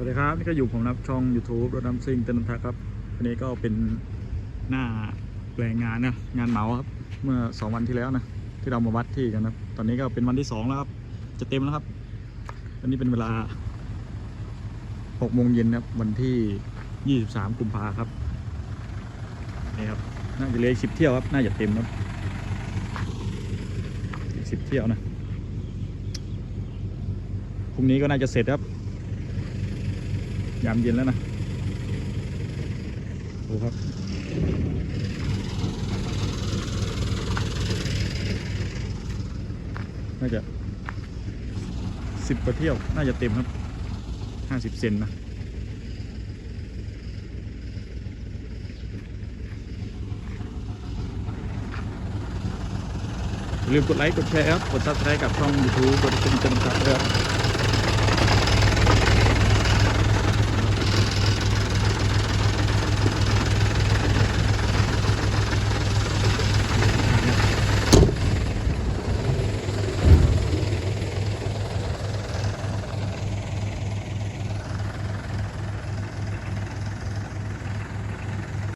วัสดีครับ นี่ก็อยู่ผมนะครับช่อง YouTube รถน้ำซิ่งเต้นนทะครับวันนี้ก็เป็นหน้าแปลงงานนะงานเหมาครับ เมื่อสองวันที่แล้วนะ ที่เรามาวัดที่กันนะครับตอนนี้ก็เป็นวันที่สองแล้วครับ จะเต็มแล้วครับตอนนี้เป็นเวลาหกโมงเย็นครับ วันที่ยี่สิบสามกุมภาครับนี่ครับน่าจะเลยสิบเที่ยวครับ น่าจะเต็มครับสิบเที่ยวนะพรุ่งนี้ก็น่าจะเสร็จครับ ยามเย็นแล้วนะดูครับน่าจะสิบกว่าเที่ยว น่าจะเต็มครับห้าสิบเซนนะอย่าลืมกดไลค์ กดแชร์ครับ กดซับสไครต์กับช่อง YouTube กดติดตามกันด้วยครับ